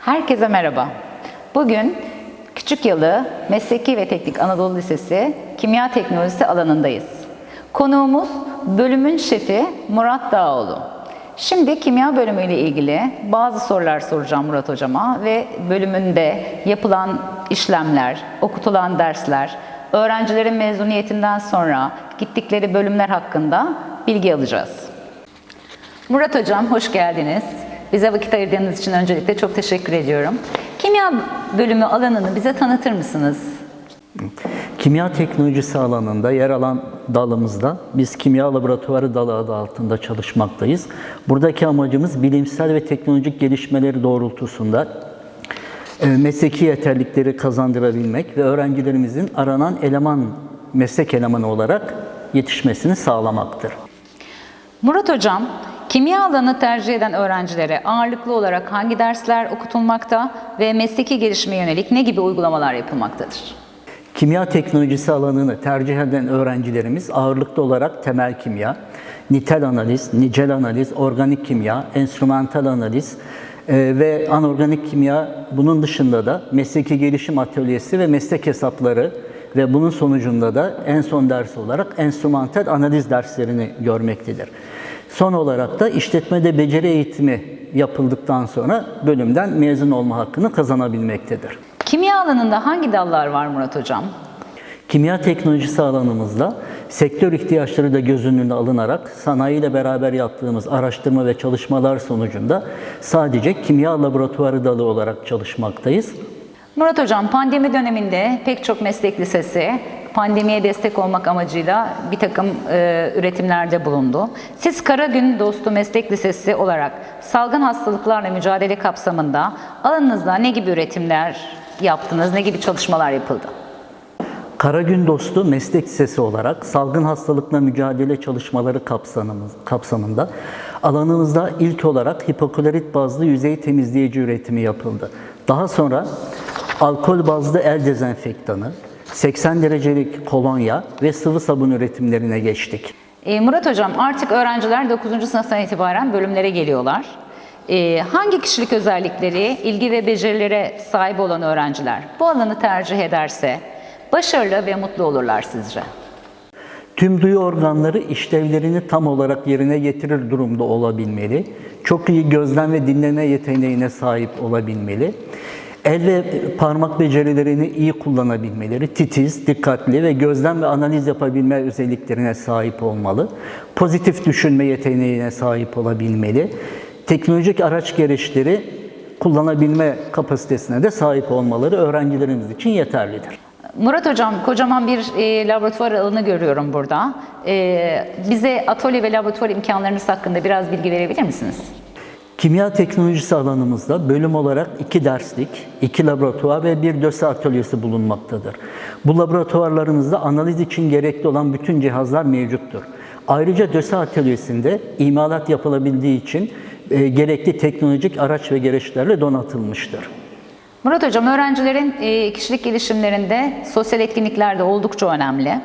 Herkese merhaba. Bugün Küçükyalı Mesleki ve Teknik Anadolu Lisesi Kimya Teknolojisi alanındayız. Konuğumuz bölümün şefi Murat Dağoğlu. Şimdi kimya bölümü ile ilgili bazı sorular soracağım Murat hocama ve bölümünde yapılan işlemler, okutulan dersler, öğrencilerin mezuniyetinden sonra gittikleri bölümler hakkında bilgi alacağız. Murat Hocam hoş geldiniz. Bize vakit ayırdığınız için öncelikle çok teşekkür ediyorum. Kimya bölümü alanını bize tanıtır mısınız? Kimya teknolojisi alanında yer alan dalımızda biz kimya laboratuvarı dalı adı altında çalışmaktayız. Buradaki amacımız bilimsel ve teknolojik gelişmeleri doğrultusunda e, mesleki yeterlikleri kazandırabilmek ve öğrencilerimizin aranan eleman, meslek elemanı olarak yetişmesini sağlamaktır. Murat Hocam, kimya alanı tercih eden öğrencilere ağırlıklı olarak hangi dersler okutulmakta ve mesleki gelişime yönelik ne gibi uygulamalar yapılmaktadır? Kimya teknolojisi alanını tercih eden öğrencilerimiz ağırlıklı olarak temel kimya, nitel analiz, nicel analiz, organik kimya, enstrümantal analiz e, ve anorganik kimya bunun dışında da mesleki gelişim atölyesi ve meslek hesapları ve bunun sonucunda da en son ders olarak enstrümantal analiz derslerini görmektedir. Son olarak da işletmede beceri eğitimi yapıldıktan sonra bölümden mezun olma hakkını kazanabilmektedir. Kimya alanında hangi dallar var Murat Hocam? Kimya teknolojisi alanımızda sektör ihtiyaçları da göz önüne alınarak sanayiyle beraber yaptığımız araştırma ve çalışmalar sonucunda sadece kimya laboratuvarı dalı olarak çalışmaktayız. Murat Hocam pandemi döneminde pek çok meslek lisesi pandemiye destek olmak amacıyla bir takım e, üretimlerde bulundu. Siz Karagün Dostu Meslek Lisesi olarak salgın hastalıklarla mücadele kapsamında alanınızda ne gibi üretimler yaptınız, ne gibi çalışmalar yapıldı? Karagün Dostu Meslek Lisesi olarak salgın hastalıkla mücadele çalışmaları kapsamında alanımızda ilk olarak hipoklorit bazlı yüzey temizleyici üretimi yapıldı. Daha sonra alkol bazlı el dezenfektanı, 80 derecelik kolonya ve sıvı sabun üretimlerine geçtik. E, Murat Hocam artık öğrenciler 9. sınıftan itibaren bölümlere geliyorlar. E, hangi kişilik özellikleri, ilgi ve becerilere sahip olan öğrenciler bu alanı tercih ederse başarılı ve mutlu olurlar sizce? Tüm duyu organları işlevlerini tam olarak yerine getirir durumda olabilmeli. Çok iyi gözlem ve dinleme yeteneğine sahip olabilmeli. El ve parmak becerilerini iyi kullanabilmeleri, titiz, dikkatli ve gözlem ve analiz yapabilme özelliklerine sahip olmalı. Pozitif düşünme yeteneğine sahip olabilmeli. Teknolojik araç gereçleri kullanabilme kapasitesine de sahip olmaları öğrencilerimiz için yeterlidir. Murat Hocam, kocaman bir e, laboratuvar alanı görüyorum burada. E, bize atölye ve laboratuvar imkanlarınız hakkında biraz bilgi verebilir misiniz? Kimya teknolojisi alanımızda bölüm olarak iki derslik, iki laboratuvar ve bir döse atölyesi bulunmaktadır. Bu laboratuvarlarımızda analiz için gerekli olan bütün cihazlar mevcuttur. Ayrıca döse atölyesinde imalat yapılabildiği için e, gerekli teknolojik araç ve gereçlerle donatılmıştır. Murat Hocam, öğrencilerin e, kişilik gelişimlerinde sosyal etkinlikler de oldukça önemli.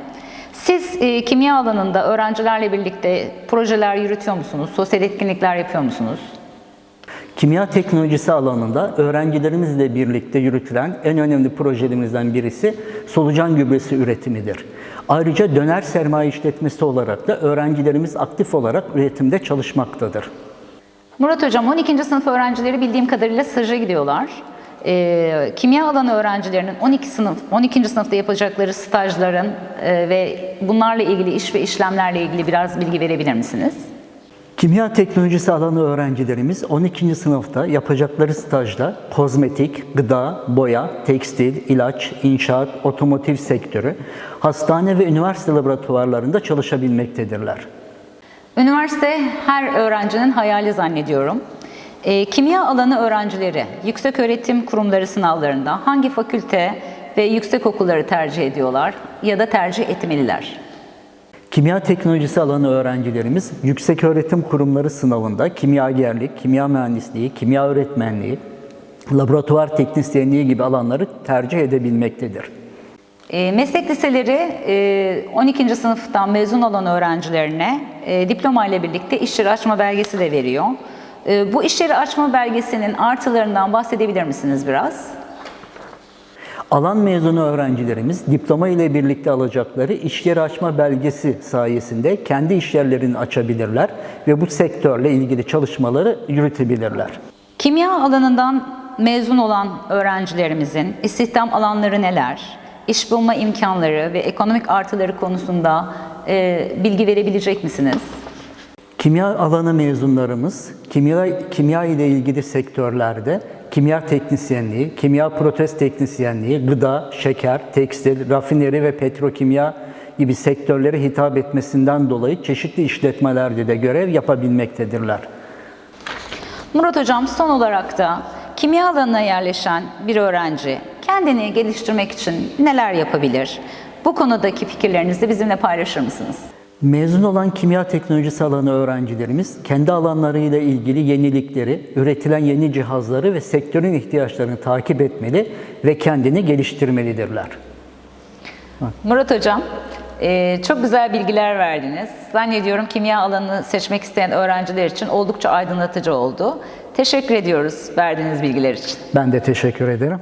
Siz e, kimya alanında öğrencilerle birlikte projeler yürütüyor musunuz? Sosyal etkinlikler yapıyor musunuz? Kimya teknolojisi alanında öğrencilerimizle birlikte yürütülen en önemli projelerimizden birisi solucan gübresi üretimidir. Ayrıca döner sermaye işletmesi olarak da öğrencilerimiz aktif olarak üretimde çalışmaktadır. Murat Hocam, 12. sınıf öğrencileri bildiğim kadarıyla staja gidiyorlar. E, kimya alanı öğrencilerinin 12 sınıf 12. sınıfta yapacakları stajların e, ve bunlarla ilgili iş ve işlemlerle ilgili biraz bilgi verebilir misiniz? Kimya teknolojisi alanı öğrencilerimiz 12. sınıfta yapacakları stajda kozmetik, gıda, boya, tekstil, ilaç, inşaat, otomotiv sektörü, hastane ve üniversite laboratuvarlarında çalışabilmektedirler. Üniversite her öğrencinin hayali zannediyorum. E, kimya alanı öğrencileri yüksek öğretim kurumları sınavlarında hangi fakülte ve yüksek okulları tercih ediyorlar ya da tercih etmeliler? Kimya teknolojisi alanı öğrencilerimiz yüksek öğretim kurumları sınavında kimyagerlik, kimya mühendisliği, kimya öğretmenliği, laboratuvar teknisyenliği gibi alanları tercih edebilmektedir. E, meslek liseleri e, 12. sınıftan mezun olan öğrencilerine e, diploma ile birlikte iş yeri açma belgesi de veriyor. E, bu iş yeri açma belgesinin artılarından bahsedebilir misiniz biraz? Alan mezunu öğrencilerimiz diploma ile birlikte alacakları iş yeri açma belgesi sayesinde kendi iş yerlerini açabilirler ve bu sektörle ilgili çalışmaları yürütebilirler. Kimya alanından mezun olan öğrencilerimizin istihdam alanları neler? İş bulma imkanları ve ekonomik artıları konusunda e, bilgi verebilecek misiniz? Kimya alanı mezunlarımız kimya, kimya ile ilgili sektörlerde kimya teknisyenliği, kimya protez teknisyenliği, gıda, şeker, tekstil, rafineri ve petrokimya gibi sektörlere hitap etmesinden dolayı çeşitli işletmelerde de görev yapabilmektedirler. Murat Hocam son olarak da kimya alanına yerleşen bir öğrenci kendini geliştirmek için neler yapabilir? Bu konudaki fikirlerinizi bizimle paylaşır mısınız? Mezun olan kimya teknolojisi alanı öğrencilerimiz kendi alanlarıyla ilgili yenilikleri, üretilen yeni cihazları ve sektörün ihtiyaçlarını takip etmeli ve kendini geliştirmelidirler. Murat Hocam, e, çok güzel bilgiler verdiniz. Zannediyorum kimya alanını seçmek isteyen öğrenciler için oldukça aydınlatıcı oldu. Teşekkür ediyoruz verdiğiniz bilgiler için. Ben de teşekkür ederim.